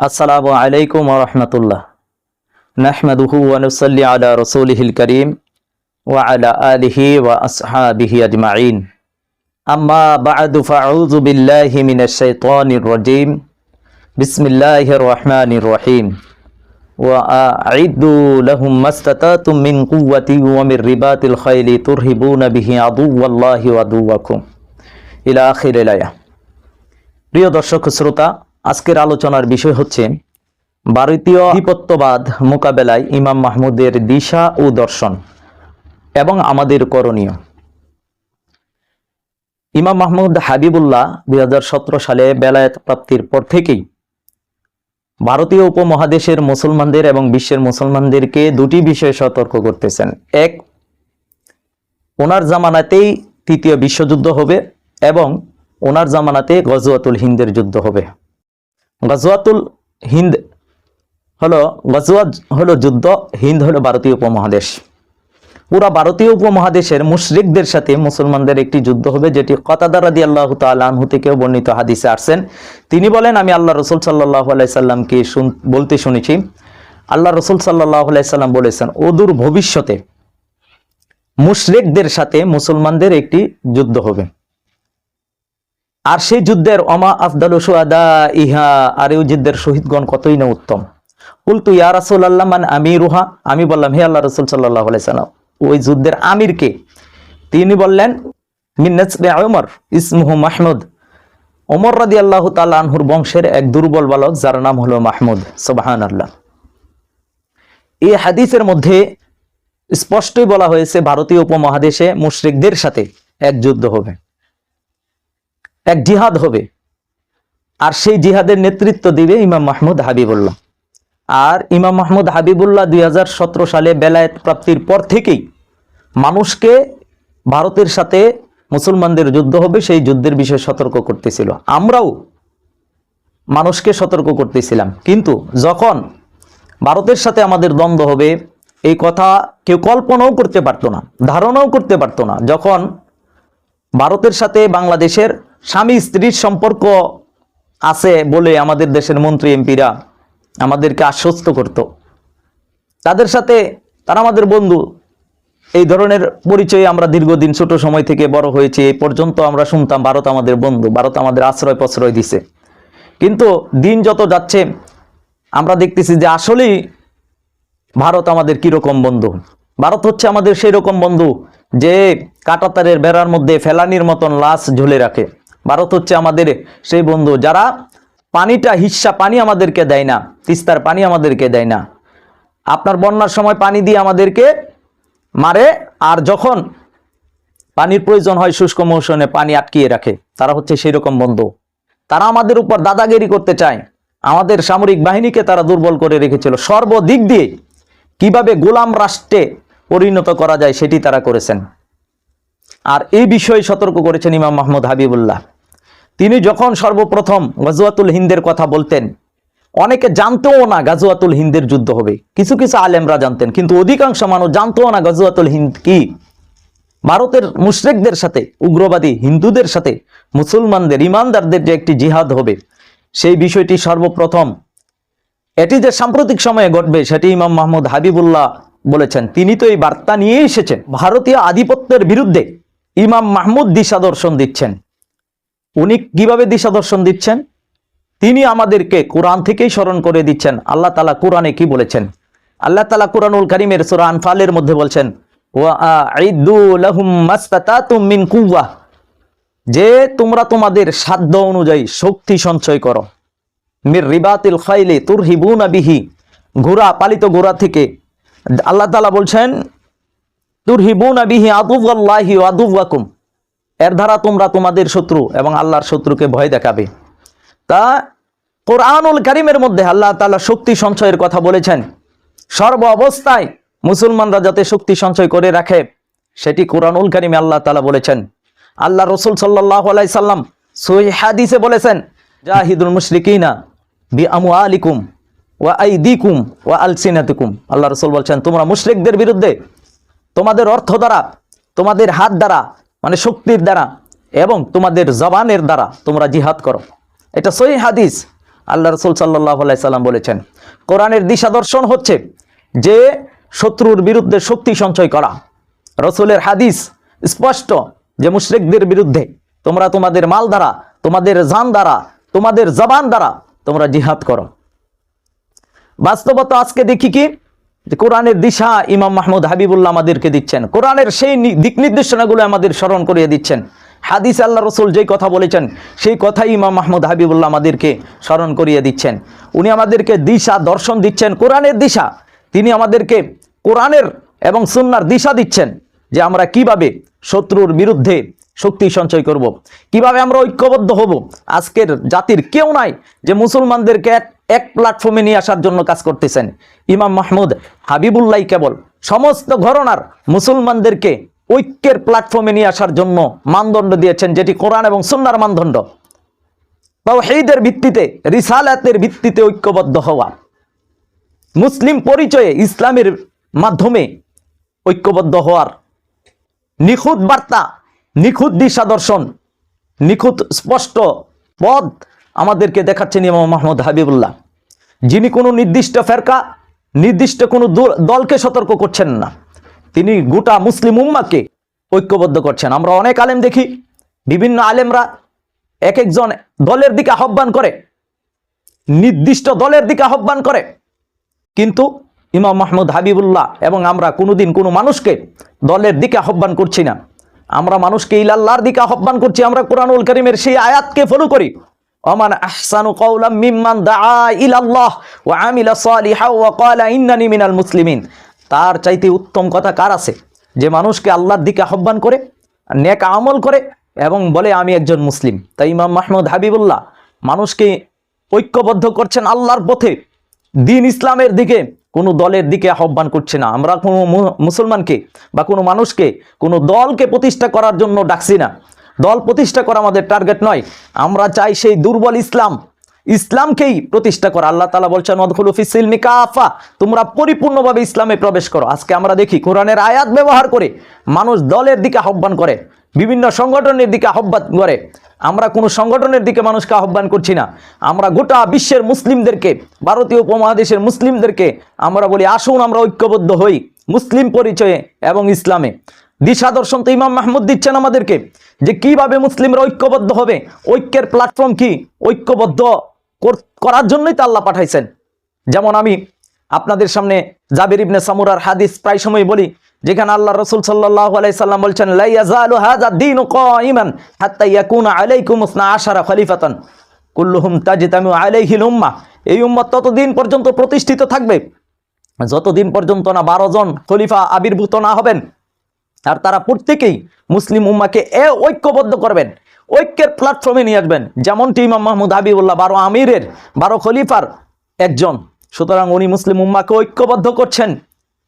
আসসালামু আলাইকুম রহমতুল্লাহ নাহমাদুহু ওয়ানুসাল্লি আলা রসুলিহিল করিম ওয়া আলা আলিহি ওয়া আসহাবিহি আজমাইন আম্মা বা'দু ফাউযু বিল্লাহি মিনাশ শাইতানির রাজীম বিসমিল্লাহির রহমানির রহিম ওয়া আ'ইদ্দু লাহুম মাস্তাতাতুম মিন কুওয়াতি ওয়া মির রিবাতিল খাইলি তুরহিবুনা বিহি আদুওয়াল্লাহি ওয়া আদুওয়াকুম ইলা আখিরিল আয়াহ প্রিয় দর্শক শ্রোতা আজকের আলোচনার বিষয় হচ্ছে ভারতীয় আধিপত্যবাদ মোকাবেলায় ইমাম মাহমুদের দিশা ও দর্শন এবং আমাদের করণীয়। ইমাম মাহমুদ হাবিবুল্লাহ দুই হাজার সতেরো সালে বেলায়েত প্রাপ্তির পর থেকেই ভারতীয় উপমহাদেশের মুসলমানদের এবং বিশ্বের মুসলমানদেরকে দুটি বিষয়ে সতর্ক করতেছেন। এক, ওনার জামানাতেই তৃতীয় বিশ্বযুদ্ধ হবে এবং ওনার জামানাতে গজওয়াতুল হিন্দের যুদ্ধ হবে। গজওয়াতুল হিন্দ হলো, গজওয়াত হলো যুদ্ধ, হিন্দ হলো ভারতীয় উপমহাদেশ। পুরা ভারতীয় উপমহাদেশের মুশরিকদের সাথে মুসলমানদের একটি যুদ্ধ হবে, যেটি কতাদার রাদি আল্লাহ তালহু থেকেও বর্ণিত হাদিসে আসছেন। তিনি বলেন, আমি আল্লাহ রসুল সাল্লাহ আলাইসাল্লামকে শুন, বলতে শুনেছি। আল্লাহ রসুল সাল্লাহ আলাইসাল্লাম বলেছেন, অদূর ভবিষ্যতে মুশরিকদের সাথে মুসলমানদের একটি যুদ্ধ হবে। আর সেই যুদ্ধের অমা আফদাল ইহা আর এই যুদ্ধের শহীদগণ কতই না উত্তম। উল্তু ইয়া রাসুল আল্লাহ মান আমি রুহা আমি বললাম, হে আল্লাহ রসুল সাল্লাহ সাল্লাম ওই যুদ্ধের আমিরকে তিনি বললেন ইসমুহু মাহমুদ। ওমর রাদি আল্লাহ তালহুর বংশের এক দুর্বল বালক, যার নাম হলো মাহমুদ। সোবাহান আল্লাহ এই হাদিসের মধ্যে স্পষ্টই বলা হয়েছে, ভারতীয় উপমহাদেশে মুশরিকদের সাথে এক যুদ্ধ হবে। এক জিহাদ হবে। আর সেই জিহাদের নেতৃত্ব দিবে ইমাম মাহমুদ হাবিবুল্লাহ। আর ইমাম মাহমুদ হাবিবুল্লাহ দুই হাজার সতেরো সালে বেলায়েত প্রাপ্তির পর থেকেই মানুষকে ভারতের সাথে মুসলমানদের যুদ্ধ হবে, সেই যুদ্ধের বিষয়ে সতর্ক করতেছিল। আমরাও মানুষকে সতর্ক করতেছিলাম। কিন্তু যখন ভারতের সাথে আমাদের দ্বন্দ্ব হবে, এই কথা কেউ কল্পনাও করতে পারতো না, ধারণাও করতে পারতো না। যখন ভারতের সাথে বাংলাদেশের স্বামী স্ত্রীর সম্পর্ক আছে বলে আমাদের দেশের মন্ত্রী এমপিরা আমাদেরকে আশ্বস্ত করত। তাদের সাথে তারা আমাদের বন্ধু। এই ধরনের পরিচয়ে আমরা দীর্ঘদিন ছোট সময় থেকে বড় হয়েছে, এই পর্যন্ত আমরা শুনতাম ভারত আমাদের বন্ধু, ভারত আমাদের আশ্রয় প্রশ্রয় দিছে। কিন্তু দিন যত যাচ্ছে, আমরা দেখতেছি যে আসলেই ভারত আমাদের কীরকম বন্ধু। ভারত হচ্ছে আমাদের সেই রকম বন্ধু যে কাটাতারের বেড়ার মধ্যে ফেলানির মতন লাশ ঝুলে রাখে। ভারত হচ্ছে আমাদের সেই বন্ধু, যারা পানিটা হিস্সা পানি আমাদেরকে দেয় না, তিস্তার পানি আমাদেরকে দেয় না। আপনার বন্যার সময় পানি দিয়ে আমাদেরকে মারে, আর যখন পানির প্রয়োজন হয় শুষ্ক মৌসুমে পানি আটকিয়ে রাখে, তারা হচ্ছে সেই রকম বন্ধু। তারা আমাদের উপর দাদাগিরি করতে চায়। আমাদের সামরিক বাহিনীকে তারা দুর্বল করে রেখেছিল। সর্বদিক দিয়ে কীভাবে গোলাম রাষ্ট্রে পরিণত করা যায় সেটি তারা করেছেন। আর এই বিষয়ে সতর্ক করেছেন ইমাম মাহমুদ হাবিবুল্লাহ। তিনি যখন সর্বপ্রথম গজওয়াতুল হিন্দের কথা বলতেন, অনেকে জানতেও না গাজওয়াতুল হিন্দের যুদ্ধ হবে। কিছু কিছু আলেমরা জানতেন, কিন্তু অধিকাংশ মানুষ জানতেও না গজওয়াতুল হিন্দ কি। ভারতের মুশরিকদের সাথে, উগ্রবাদী হিন্দুদের সাথে, মুসলমানদের, ইমানদারদের যে একটি জিহাদ হবে, সেই বিষয়টি সর্বপ্রথম। এটি যে সাম্প্রতিক সময়ে ঘটবে, সেটি ইমাম মাহমুদ হাবিবুল্লাহ বলেছেন। তিনি তো এই বার্তা নিয়ে এসেছেন। ভারতীয় আধিপত্যের বিরুদ্ধে ইমাম মাহমুদ দিশা দর্শন দিচ্ছেন। উনি কীভাবে দিশা দর্শন দিচ্ছেন? তিনি আমাদেরকে কোরআন থেকেই স্মরণ করে দিচ্ছেন। আল্লাহ তালা কোরআনে কি বলেছেন? আল্লাহ তালা কোরআনুল করিমের সুরা আনফালের মধ্যে বলছেন যে তোমরা তোমাদের সাধ্য অনুযায়ী শক্তি সঞ্চয় করো। মির রিবাতিল খাইলে তুর হিবুনা বিহি, ঘোড়া, পালিত ঘোড়া থেকে। আল্লাহ তালা বলছেন তুর হিবুনা বিহি আদুল্লাহি আদুবাকুম এর দ্বারা তোমরা তোমাদের শত্রু এবং আল্লাহর শত্রুকে ভয় দেখাবে। তা কোরআনুল করিমের মধ্যে আল্লাহ তালা শক্তি সঞ্চয়ের কথা বলেছেন। সর্ব অবস্থায় মুসলমানরা যাতে শক্তি সঞ্চয় করে রাখে, সেটি কোরআনুল করিমে আল্লাহ তালা বলেছেন। আল্লাহ রসুল সাল্লাহ সাল্লাম সই হাদিসে বলেছেন, জাহিদুল মুশরিকিনা বি আমু আলিকুম ওয়া আই দিকুম ওয়া আলসিনাতিকুম। আল্লাহ রসুল বলছেন, তোমরা মুশরিকদের বিরুদ্ধে তোমাদের অর্থ দ্বারা, তোমাদের হাত দ্বারা মানে শক্তির দ্বারা এবং তোমাদের জবানের দ্বারা তোমরা জিহাদ করো। এটা সহি হাদিস। আল্লাহ রসুল সাল্লাহ সাল্লাম বলেছেন, কোরআনের দিশা দর্শন হচ্ছে যে শত্রুর বিরুদ্ধে শক্তি সঞ্চয় করা। রসুলের হাদিস স্পষ্ট যে মুশরিকদের বিরুদ্ধে তোমরা তোমাদের মাল দ্বারা, তোমাদের জান দ্বারা, তোমাদের জবান দ্বারা তোমরা জিহাদ করো। বাস্তবতা আজকে দেখি কি? কোরআনের দিশা ইমাম মাহমুদ হাবিবুল্লাহ আমাদেরকে দিচ্ছেন। কোরআনের সেই দিক নির্দেশনাগুলো আমাদের স্মরণ করিয়ে দিচ্ছেন। হাদিস আল্লাহ রসুল যেই কথা বলেছেন, সেই কথাই ইমাম মাহমুদ হাবিবুল্লাহ আমাদেরকে স্মরণ করিয়ে দিচ্ছেন। উনি আমাদেরকে দিশা দর্শন দিচ্ছেন, কোরআনের দিশা। তিনি আমাদেরকে কোরআনের এবং সুন্নার দিশা দিচ্ছেন যে আমরা কীভাবে শত্রুর বিরুদ্ধে শক্তি সঞ্চয় করব। কীভাবে আমরা ঐক্যবদ্ধ হব। আজকের জাতির কেউ নাই যে মুসলমানদেরকে এক প্ল্যাটফর্মে নিয়ে আসার জন্য কাজ করতেছেন। ইমাম মাহমুদ হাবিবুল্লাহ কেবল। সমস্ত ঘরনার মুসলমানদেরকে ঐক্যের প্ল্যাটফর্মে নিয়ে আসার জন্য মানদণ্ড দিয়েছেন, যেটি কোরআন এবং সুন্নার মানদণ্ড। তাওহীদের ভিত্তিতে, রিসালাতের ভিত্তিতে ঐক্যবদ্ধ হওয়া। মুসলিম পরিচয়ে ইসলামের মাধ্যমে ঐক্যবদ্ধ হওয়ার। নিখুঁত বার্তা, নিখুঁত দিশা দর্শন নিখুঁত স্পষ্ট পদ আমাদেরকে দেখাচ্ছেন ইমাম মাহমুদ হাবিবুল্লাহ। যিনি কোনো নির্দিষ্ট ফেরকা, নির্দিষ্ট কোনো দলকে সতর্ক করছেন না। তিনি গোটা মুসলিম উম্মাকে ঐক্যবদ্ধ করছেন। আমরা অনেক আলেম দেখি, বিভিন্ন আলেমরা এক একজন দলের দিকে আহ্বান করে, নির্দিষ্ট দলের দিকে আহ্বান করে। কিন্তু ইমাম মাহমুদ হাবিবুল্লাহ এবং আমরা কোনোদিন কোনো মানুষকে দলের দিকে আহ্বান করছি না। আমরা মানুষকে ইলাল্লাহর দিকে আহ্বান করছি। আমরা কোরআনুল করিমের সেই আয়াতকে ফলো করি। ওমান আহসানু কওলাম মিম্মান দাআ ইলাল্লাহ ওয়া আমিলা সালিহা ওয়া ইন্নানি মিনাল মুসলিমিন। তার চাইতে উত্তম কথা কার আছে? যে মানুষকে আল্লাহর দিকে আহ্বান করে, নেক আমল করে এবং বলে, আমি একজন মুসলিম। তাই ইমাম মাহমুদ হাবিবুল্লাহ মানুষকে ঐক্যবদ্ধ করছেন আল্লাহর পথে। দিন ইসলামের দিকে কোনো দলের দিকে আহ্বান করছে না। আমরা কোনো মুসলমানকে বা কোনো মানুষকে, কোনো দলকে প্রতিষ্ঠা করার জন্য ডাকছি না। দল প্রতিষ্ঠা করা আমাদের টার্গেট নয়। আমরা চাই সেই দুর্বল ইসলাম। ইসলামকেই প্রতিষ্ঠা করা। আল্লাহ তালা বলছেন অদখুলুফিসিলমি কাফা। তোমরা পরিপূর্ণভাবে ইসলামে প্রবেশ করো। আজকে আমরা দেখি কোরআনের আয়াত ব্যবহার করে মানুষ দলের দিকে আহ্বান করে, বিভিন্ন সংগঠনের দিকে আহ্বান করে। আমরা কোনো সংগঠনের দিকে মানুষকে আহ্বান করছি না। আমরা গোটা বিশ্বের মুসলিমদেরকে, ভারতীয় উপমহাদেশের মুসলিমদেরকে আমরা বলি, আসুন, আমরা ঐক্যবদ্ধ হই মুসলিম পরিচয়ে এবং ইসলামে। দিশা দর্শন তো ইমাম মাহমুদ দিচ্ছেন আমাদেরকে, যে কীভাবে মুসলিমরা ঐক্যবদ্ধ হবে, ঐক্যের প্ল্যাটফর্ম কি, ঐক্যবদ্ধ কর- করার জন্যই তো আল্লাহ পাঠাইছেন। যেমন আমি আপনাদের সামনে জাবির ইবনে সামুরার হাদিস প্রায় সময় বলি, যেখানে আল্লাহ রসুল সাল্লাহ সাল্লাম বলছেন এই উম্মত ততদিন পর্যন্ত প্রতিষ্ঠিত থাকবে। যতদিন পর্যন্ত না বারো জন খলিফা আবির্ভূত না হবেন আর তারা প্রত্যেকেই মুসলিম উম্মাকে এ ঐক্যবদ্ধ করবেন, ঐক্যের প্ল্যাটফর্মে নিয়ে আসবেন। যেমনটি ইমাম মাহমুদ হাবিবুল্লাহ, বারো আমিরের, বারো খলিফার একজন। সুতরাং উনি মুসলিম উম্মাকে ঐক্যবদ্ধ করছেন।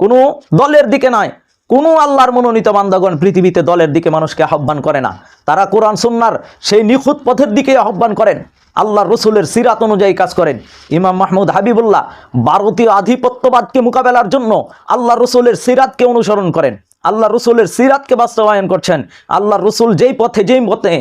কোনো দলের দিকে নয়, কোনো আল্লাহর মনোনীত বান্দাগণ পৃথিবীতে দলের দিকে মানুষকে আহ্বান করে না। তারা কোরআন, সুন্নার সেই নিখুঁত পথের দিকে আহ্বান করেন। আল্লাহ রসুলের সিরাত অনুযায়ী কাজ করেন। ইমাম মাহমুদ হাবিবুল্লাহ, ভারতীয় আধিপত্যবাদকে মোকাবেলার জন্য আল্লাহ রসুলের সিরাতকে অনুসরণ করেন। আল্লাহ রসুলের সিরাতকে বাস্তবায়ন করছেন। আল্লাহ রসুল যেই পথে যেই পথে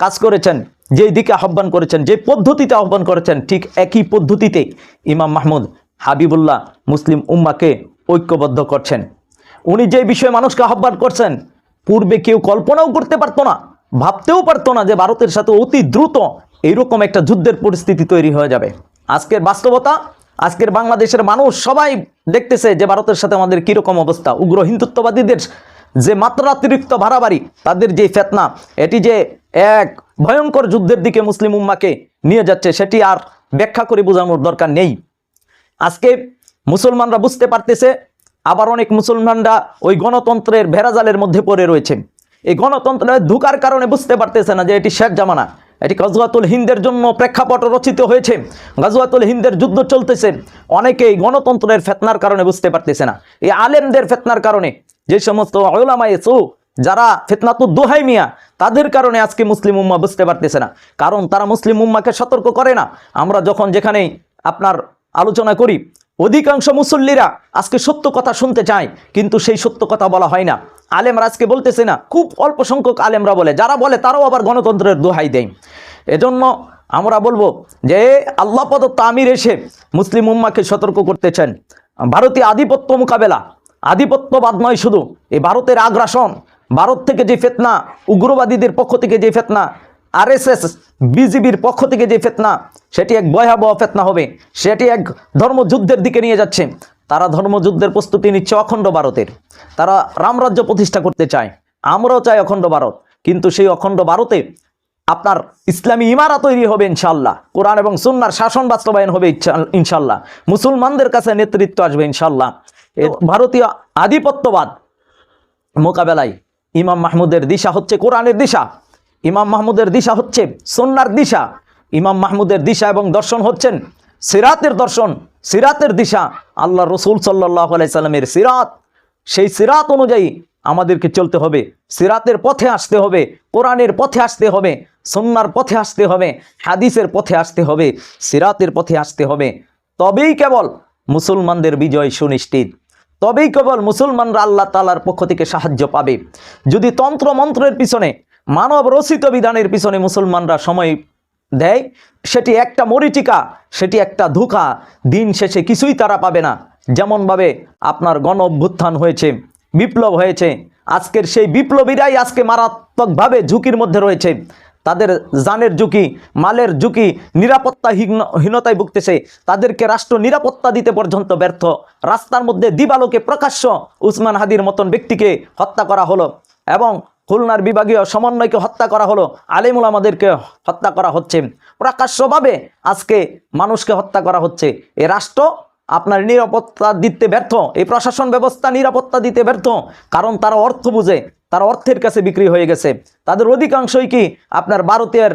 কাজ করেছেন, যেই দিকে আহ্বান করেছেন যে পদ্ধতিতে আহ্বান করেছেন, ঠিক একই পদ্ধতিতে ইমাম মাহমুদ হাবিবুল্লাহ মুসলিম উম্মাকে ঐক্যবদ্ধ করছেন। উনি যে বিষয়ে মানুষকে আহ্বান করছেন, পূর্বে কেউ কল্পনাও করতে পারতো না, ভাবতেও পারতো না যে ভারতের সাথে অতি দ্রুত এইরকম একটা যুদ্ধের পরিস্থিতি তৈরি হয়ে যাবে। আজকের বাস্তবতা আজকের বাংলাদেশের মানুষ সবাই দেখতেছে যে ভারতের সাথে আমাদের কীরকম অবস্থা। উগ্র হিন্দুত্ববাদীদের যে মাত্রাতিরিক্ত ভাড়াবাড়ি তাদের যে ফেতনা, এটি যে এক ভয়ঙ্কর যুদ্ধের দিকে মুসলিম উম্মাকে নিয়ে যাচ্ছে, সেটি আর ব্যাখ্যা করে বোঝানোর দরকার নেই। আজকে মুসলমানরা বুঝতে পারতেছে, আবার অনেক মুসলমানরা ওই গণতন্ত্রের ভেরাজালের মধ্যে পড়ে রয়েছে। এই গণতন্ত্রের ধোকার কারণে বুঝতে পারতেছে না যে এটি শেখ জামানা। এটি গজওয়াতুল হিন্দের জন্য প্রেক্ষাপট রচিত হয়েছে। গজওয়াতুল হিন্দের যুদ্ধ চলতেছে। অনেকেই গণতন্ত্রের ফেতনার কারণে বুঝতে পারতেছে না। এই আলেমদের ফেতনার কারণে যে সমস্ত ওলামায়ে সু, যারা ফেতনাতু দোহাই মিয়া তাদের কারণে আজকে মুসলিম উম্মা বুঝতে পারতেছে না। কারণ তারা মুসলিম উম্মাকে সতর্ক করে না। আমরা যখন যেখানেই আপনার আলোচনা করি অধিকাংশ মুসল্লিরা আজকে সত্য কথা শুনতে চায়, কিন্তু সেই সত্য কথা বলা হয় না। আলেমরা আজকে বলতেছে না, খুব অল্প সংখ্যক আলেমরা বলে, যারা বলে তারাও আবার গণতন্ত্রের দোহাই দেয়। এজন্য আমরা বলব যে, আল্লাহ প্রদত্ত আমির এসে মুসলিম উম্মাকে সতর্ক করতেছেন। ভারতীয় আধিপত্য মোকাবেলা, আধিপত্যবাদ নয় শুধু, এই ভারতের আগ্রাসন, ভারত থেকে যে ফেতনা, উগ্রবাদীদের পক্ষ থেকে যে ফেতনা আরএসএস বিজিবির পক্ষ থেকে যে ফেতনা, সেটি এক ভয়াবহ ফেতনা হবে। সেটি এক ধর্মযুদ্ধের দিকে নিয়ে যাচ্ছে। তারা ধর্মযুদ্ধের প্রস্তুতি নিচ্ছে অখণ্ড ভারতের। তারা রামরাজ্য প্রতিষ্ঠা করতে চায়। আমরাও চাই অখণ্ড ভারত। কিন্তু সেই অখণ্ড ভারতে আপনার ইসলামী ইমারা তৈরি হবে ইনশাল্লাহ কোরআন এবং সুন্নার শাসন বাস্তবায়ন হবে ইনশাল্লাহ মুসলমানদের কাছে নেতৃত্ব আসবে ইনশাল্লাহ ভারতীয় আধিপত্যবাদ মোকাবেলায় ইমাম মাহমুদের দিশা হচ্ছে কোরআনের দিশা। ইমাম মাহমুদের দিশা হচ্ছে সন্ন্যার দিশা। ইমাম মাহমুদের দিশা এবং দর্শন হচ্ছেন সিরাতের দর্শন, সিরাতের দিশা। আল্লাহ রসুল সাল্লাহ আলাইসাল্লামের সিরাত। সেই সিরাত অনুযায়ী আমাদেরকে চলতে হবে। সিরাতের পথে আসতে হবে, কোরআনের পথে আসতে হবে সন্ন্যার পথে আসতে হবে, হাদিসের পথে আসতে হবে, সিরাতের পথে আসতে হবে। তবেই কেবল মুসলমানদের বিজয় সুনিশ্চিত। তবেই কেবল মুসলমানরা আল্লাহ তালার পক্ষ থেকে সাহায্য পাবে। যদি তন্ত্র মন্ত্রের পিছনে মানব রচিত বিধানের পিছনে মুসলমানরা সময় দেয়, সেটি একটা মরিচিকা, সেটি একটা ধোঁকা, দিন শেষে কিছুই তারা পাবে না। যেমনভাবে আপনার গণ অভ্যুত্থান হয়েছে, বিপ্লব হয়েছে, আজকের সেই বিপ্লবীরাই আজকে মারাত্মকভাবে ঝুঁকির মধ্যে রয়েছে। তাদের জানের ঝুঁকি, মালের ঝুঁকি নিরাপত্তা হীনতায় ভুগতেছে। তাদেরকে রাষ্ট্র নিরাপত্তা দিতে পর্যন্ত ব্যর্থ। রাস্তার মধ্যে দিবালোকে প্রকাশ্য উসমান হাদির মতন ব্যক্তিকে হত্যা করা হলো এবং খুলনার বিভাগীয় সমন্বয়কে হত্যা করা হলো। আলিমুল আমাদেরকে হত্যা করা হচ্ছে। প্রকাশ্যভাবে আজকে মানুষকে হত্যা করা হচ্ছে। এ রাষ্ট্র আপনার নিরাপত্তা দিতে ব্যর্থ। এই প্রশাসন ব্যবস্থা নিরাপত্তা দিতে ব্যর্থ। কারণ তারা অর্থ বুঝে, তারা অর্থের কাছে বিক্রি হয়ে গেছে। তাদের অধিকাংশই কি আপনার ভারতের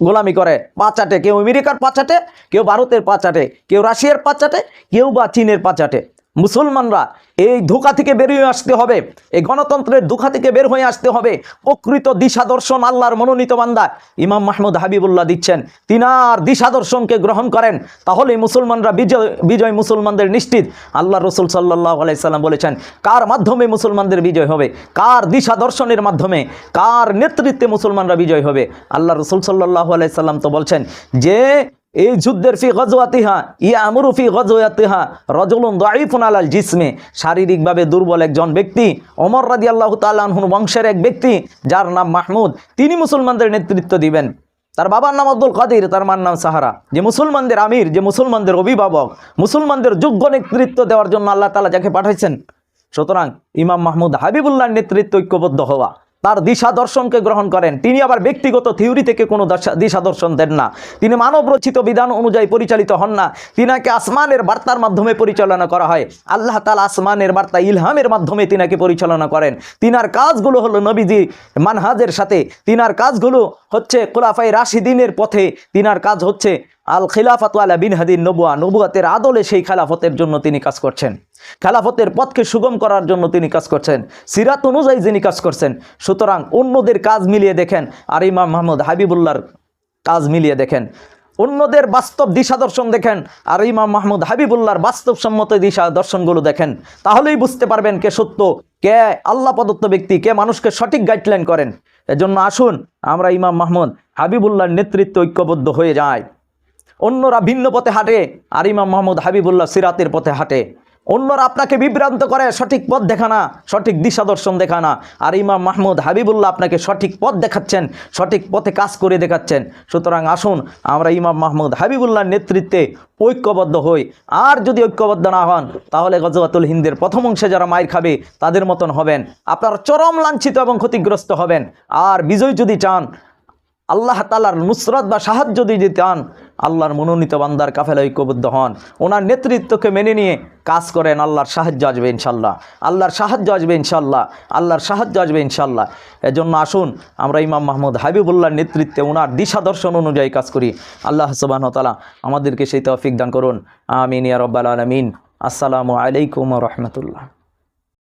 গোলামি করে? পাচাটে কেউ আমেরিকার পাচাটে কেউ ভারতের পাচাটে কেউ রাশিয়ার পাচাটে কেউ বা চীনের পাচাটে মুসলমানরা এই ধোকা থেকে বেরিয়ে আসতে হবে। এই গণতন্ত্রের ধোকা থেকে বের হয়ে আসতে হবে। প্রকৃত দিশা দর্শন আল্লাহর মনোনীত বান্দা ইমাম মাহমুদ হাবিবুল্লাহ দিচ্ছেন। তিনার দিশা দর্শনকে গ্রহণ করেন। তাহলে মুসলমানরা বিজয় বিজয় মুসলমানদের নিশ্চিত। আল্লাহ রসুল সাল্লাহ আলাইসাল্লাম বলেছেন, কার মাধ্যমে মুসলমানদের বিজয় হবে? কার দিশা দর্শনের মাধ্যমে? কার নেতৃত্বে মুসলমানরা বিজয় হবে? আল্লাহ রসুল সাল্লাহ আলাইসাল্লাম তো বলছেন যে এই যুদ্ধের ফি গজওয়াতিহা ইয়া আমরু ফি গজওয়াতিহা, রজলুন দাইফুন আলাল জিসমে। শারীরিকভাবে দুর্বল একজন ব্যক্তি, ওমর রাদি আল্লাহ তাল্লাহন বংশের এক ব্যক্তি, যার নাম মাহমুদ, তিনি মুসলমানদের নেতৃত্ব দিবেন। তার বাবার নাম আব্দুল কাদির, তার মার নাম সাহারা। যে মুসলমানদের আমির, যে মুসলমানদের অভিভাবক, মুসলমানদের যোগ্য নেতৃত্ব দেওয়ার জন্য আল্লাহ তালা যাকে পাঠাইছেন। সুতরাং ইমাম মাহমুদ হাবিবুল্লাহর নেতৃত্ব ঐক্যবদ্ধ হওয়া। তার দিশা দর্শনকে গ্রহণ করেন। তিনি আবার ব্যক্তিগত থিওরি থেকে কোনো দশা- দর্শন দেন না। তিনি মানব রচিত বিধান অনুযায়ী পরিচালিত হন না। তিনাকে আসমানের বার্তার মাধ্যমে পরিচালনা করা হয়। আল্লাহ তালা আসমানের বার্তা ইলহামের মাধ্যমে তিনাকে পরিচালনা করেন। তিনার কাজগুলো হলো নবীজি মানহাজের সাথে। তিনার কাজগুলো হচ্ছে খোলাফাই রাশিদিনের পথে তিনার কাজ হচ্ছে আল খিলাফত আলা বিন হাদিন নবুয়া, নবুয়াতের আদলে সেই খেলাফতের জন্য তিনি কাজ করছেন। খেলাফতের পথকে সুগম করার জন্য তিনি কাজ করছেন। সিরাত অনুযায়ী যিনি কাজ করছেন, সুতরাং অন্যদের কাজ মিলিয়ে দেখেন, আর ইমাম মাহমুদ হাবিবুল্লাহর কাজ মিলিয়ে দেখেন। অন্যদের বাস্তব দিশা দর্শন দেখেন, আর ইমাম মাহমুদ হাবিবুল্লাহর বাস্তবসম্মত দিশা দর্শনগুলো দেখেন। তাহলেই বুঝতে পারবেন কে সত্য, কে আল্লাহ প্রদত্ত ব্যক্তি, কে মানুষকে সঠিক গাইডলাইন করেন। এজন্য আসুন, আমরা ইমাম মাহমুদ হাবিবুল্লাহর নেতৃত্বে ঐক্যবদ্ধ হয়ে যায় অন্যরা ভিন্ন পথে হাঁটে, আর ইমাম মাহমুদ হাবিবুল্লাহ সিরাতের পথে হাঁটে। অন্যরা আপনাকে বিভ্রান্ত করে, সঠিক পথ দেখানা সঠিক দিশা দর্শন দেখানা আর ইমাম মাহমুদ হাবিবুল্লাহ আপনাকে সঠিক পথ দেখাচ্ছেন, সঠিক পথে কাজ করে দেখাচ্ছেন। সুতরাং আসুন, আমরা ইমাম মাহমুদ হাবিবুল্লাহর নেতৃত্বে ঐক্যবদ্ধ হই। আর যদি ঐক্যবদ্ধ না হন, তাহলে গজওয়াতুল হিন্দের প্রথম অংশে যারা মায়ের খাবে, তাদের মতন হবেন। আপনারা চরম লাঞ্ছিত এবং ক্ষতিগ্রস্ত হবেন। আর বিজয় যদি চান, আল্লাহ তালার নুসরত বা সাহায্য যদি চান আল্লাহর মনোনীত বান্দার কাফেলা ঐক্যবদ্ধ হন। ওনার নেতৃত্বকে মেনে নিয়ে কাজ করেন, আল্লাহর সাহায্য আসবে ইনশাল্লাহ। আল্লাহর সাহায্য আসবে ইনশাল্লাহ। আল্লাহর সাহায্য আসবে ইনশাল্লাহ। এজন্য আসুন, আমরা ইমাম মাহমুদ হাবিবুল্লাহর নেতৃত্বে ওনার দিশা দর্শন অনুযায়ী কাজ করি। আল্লাহ সুবাহ তালা আমাদেরকে সেই তৌফিক দান করুন। আমিন ইয়া রব্বাল আলমিন। আসসালামু আলাইকুম রহমতুল্লাহ।